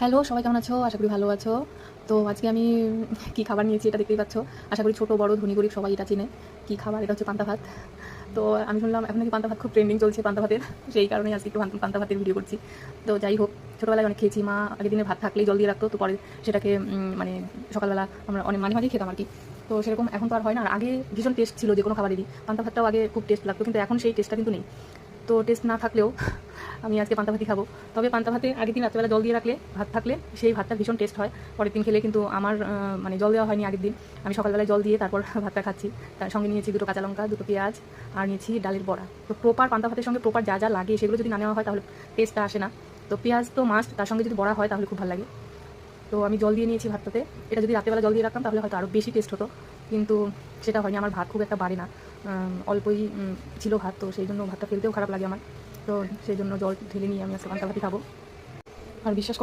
Hello, সবাই কেমন আছো? আশা করি ভালো আছো। তো আজকে আমি কি খাবার নিয়েছি এটা দেখতেই পাচ্ছ। আশা করি ছোটো, বড়, ধনী, গরিব সবাই এটা চিনে। কী খাবার? এটা হচ্ছে পান্তা ভাত। তো আমি শুনলাম এখন নাকি পান্তা ভাত খুব ট্রেন্ডিং চলছে পান্তা ভাতের। সেই কারণেই আজকে একটু পান্তা ভাতের ভিডিও করছি। তো যাই হোক, ছোটোবেলায় অনেক খেয়েছি। মা আগের দিনে ভাত থাকলেই জল দিয়ে রাখতো, তো পরে সেটাকে মানে সকালবেলা আমরা অনেক মাঝে মাঝেই খেতাম আর কি। তো সেরকম এখন তো আর হয় না। আর আগে ভীষণ টেস্ট ছিল যে কোনো খাবারেরই। পান্তা ভাতটাও আগে খুব টেস্ট লাগতো, কিন্তু এখন সেই টেস্টটা কিন্তু নেই। তো টেস্ট না থাকলেও আমি আজকে পান্তা ভাতই খাব। তবে পান্তা ভাতে আগের দিন রাত্রেবেলা জল দিয়ে রাখলে, ভাত থাকলে সেই ভাতটা ভীষণ টেস্ট হয়। পরের দিন খেলে কিন্তু আমার মানে জল দেওয়া হয়নি আগের দিন। আমি সকালবেলায় জল দিয়ে তারপর ভাতটা খাচ্ছি। তার সঙ্গে নিয়েছি দুটো কাঁচা লঙ্কা, দুটো পেঁয়াজ, আর নিয়েছি ডালের বড়া। তো প্রপার পান্তা ভাতের সঙ্গে প্রপার যা যা লাগে, সেগুলো যদি না নেওয়া হয় তাহলে টেস্টটা আসে না। তো পেঁয়াজ তো মাস্ট তার সঙ্গে যদি বড়া হয় তাহলে খুব ভালো লাগে। তো আমি জল দিয়ে নিয়েছি ভাতটাতে। এটা যদি রাত্রেবেলা জল দিয়ে রাখতাম তাহলে হয়তো আরও বেশি টেস্ট হতো। কিন্তু সেটা হয়নি, আমার ভাত খুব একটা বাড়ে না। অল্পই ছিল ভাত, তো সেই জন্য ভাতটা ফেলতেও খারাপ লাগে আমার। সেই জন্য জল ঢেলে নিয়ে আমি আজকে পান্তা খাব। আর বিশ্বাস করো